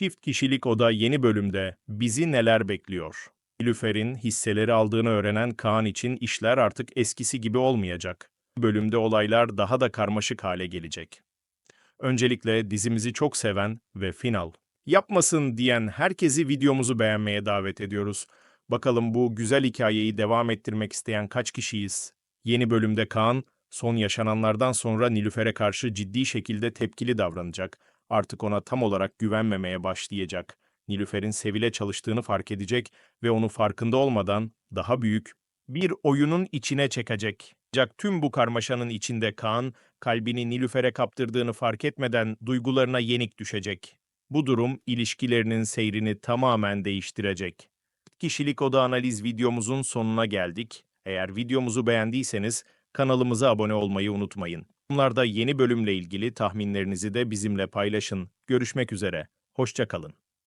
Çift kişilik oda yeni bölümde bizi neler bekliyor? Nilüfer'in hisseleri aldığını öğrenen Kaan için işler artık eskisi gibi olmayacak. Bölümde olaylar daha da karmaşık hale gelecek. Öncelikle dizimizi çok seven ve final yapmasın diyen herkesi videomuzu beğenmeye davet ediyoruz. Bakalım bu güzel hikayeyi devam ettirmek isteyen kaç kişiyiz? Yeni bölümde Kaan, son yaşananlardan sonra Nilüfer'e karşı ciddi şekilde tepkili davranacak. Artık ona tam olarak güvenmemeye başlayacak. Nilüfer'in Sevil'e çalıştığını fark edecek ve onu farkında olmadan daha büyük bir oyunun içine çekecek. Ancak tüm bu karmaşanın içinde Kaan, kalbini Nilüfer'e kaptırdığını fark etmeden duygularına yenik düşecek. Bu durum ilişkilerinin seyrini tamamen değiştirecek. Kişilik oda analiz videomuzun sonuna geldik. Eğer videomuzu beğendiyseniz kanalımıza abone olmayı unutmayın. Bunlarda yeni bölümle ilgili tahminlerinizi de bizimle paylaşın. Görüşmek üzere. Hoşça kalın.